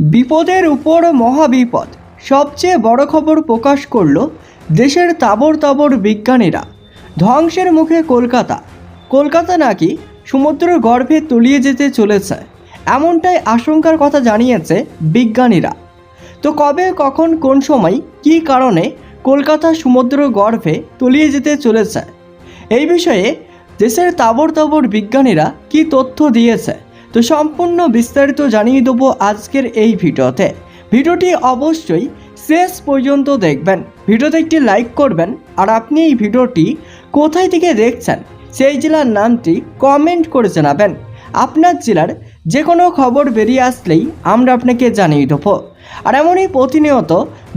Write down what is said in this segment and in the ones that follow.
বিপদের উপর মহাবিপদ। সবচেয়ে বড় খবর প্রকাশ করল দেশের তাবর তাবর বিজ্ঞানীরা। ধ্বংসের মুখে কলকাতা। কলকাতা নাকি সমুদ্রের গর্ভে তলিয়ে যেতে চলেছে। এমনটাই আশঙ্কার কথা জানিয়েছে বিজ্ঞানীরা। তো কবে, কখন, কোন সময়, কী কারণে কলকাতা সমুদ্র গর্ভে তলিয়ে যেতে চলেছে? এই বিষয়ে দেশের তাবর তাবর বিজ্ঞানীরা কি তথ্য দিয়েছে? তো সম্পূর্ণ বিস্তারিত জানিয়ে দেবো আজকের এই ভিডিওতে। ভিডিওটি অবশ্যই শেষ পর্যন্ত দেখবেন। ভিডিওতে একটি লাইক করবেন। আর আপনি এই ভিডিওটি কোথায় থেকে দেখছেন, সেই জেলার নামটি কমেন্ট করে জানাবেন। আপনার জেলার যে কোনো খবর বেরিয়ে আসলেই আমরা আপনাকে জানিয়ে দেবো। আর এমনই প্রতিনিয়ত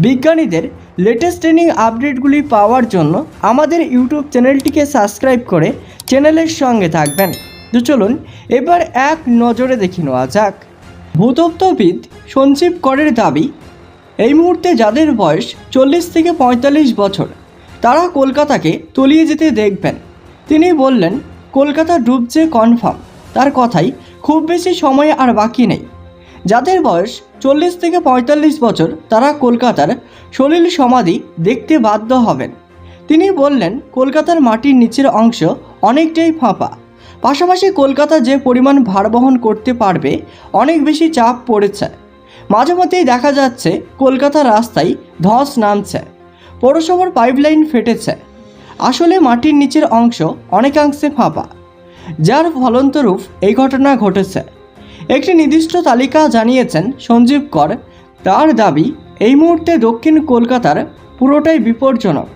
বিজ্ঞানীদের লেটেস্ট ট্রেনিং আপডেটগুলি পাওয়ার জন্য আমাদের ইউটিউব চ্যানেলটিকে সাবস্ক্রাইব করে চ্যানেলের সঙ্গে থাকবেন। তো চলুন, এবার এক নজরে দেখে নেওয়া যাক। ভূতত্ত্ববিদ সঞ্জীব করের দাবি, এই মুহূর্তে যাদের বয়স চল্লিশ থেকে পঁয়তাল্লিশ বছর, তারা কলকাতাকে তলিয়ে যেতে দেখবেন। তিনি বললেন, কলকাতা ডুবছে কনফার্ম, তার কথাই খুব বেশি সময় আর বাকি নেই। যাদের বয়স চল্লিশ থেকে পঁয়তাল্লিশ বছর, তারা কলকাতার সলিল সমাধি দেখতে বাধ্য হবেন। তিনি বললেন, কলকাতার মাটির নিচের অংশ অনেকটাই ফাঁপা পাশাপাশি কলকাতা যে পরিমাণ ভার বহন করতে পারবে, অনেক বেশি চাপ পড়েছে। মাঝে মধ্যেই দেখা যাচ্ছে কলকাতার রাস্তায় ধস নামছে। পৌরসভার পাইপলাইন ফেটেছে। আসলে মাটির নিচের অংশ অনেকাংশে ফাঁপা। যার ফলন্তরূপ এই ঘটনা ঘটেছে। একটি নির্দিষ্ট তালিকা জানিয়েছেন সঞ্জীব কর। তার দাবি, এই মুহূর্তে দক্ষিণ কলকাতার পুরোটাই বিপজ্জনক।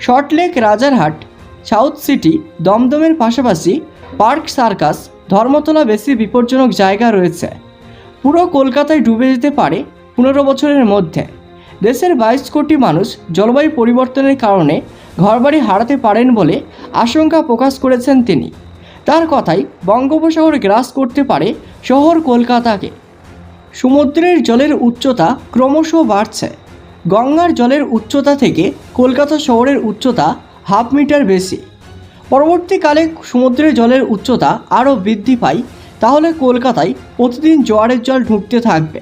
Salt Lake Rajarhat, South City, দমদমের পাশাপাশি পার্ক সার্কাস ধর্মতলা বেশি বিপজ্জনক জায়গা রয়েছে। পুরো কলকাতায় ডুবে যেতে পারে পনেরো বছরের মধ্যে। দেশের বাইশ কোটি মানুষ জলবায়ু পরিবর্তনের কারণে ঘরবাড়ি হারাতে পারেন বলে আশঙ্কা প্রকাশ করেছেন তিনি। তার কথাই বঙ্গোপসাগর গ্রাস করতে পারে শহর কলকাতাকে। সমুদ্রের জলের উচ্চতা ক্রমশ বাড়ছে। গঙ্গার জলের উচ্চতা থেকে কলকাতা শহরের উচ্চতা হাফ মিটার বেশি। পরবর্তীকালে সমুদ্রের জলের উচ্চতা আরও বৃদ্ধি পায় তাহলে কলকাতায় প্রতিদিন জোয়ারের জল ঢুকতে থাকবে।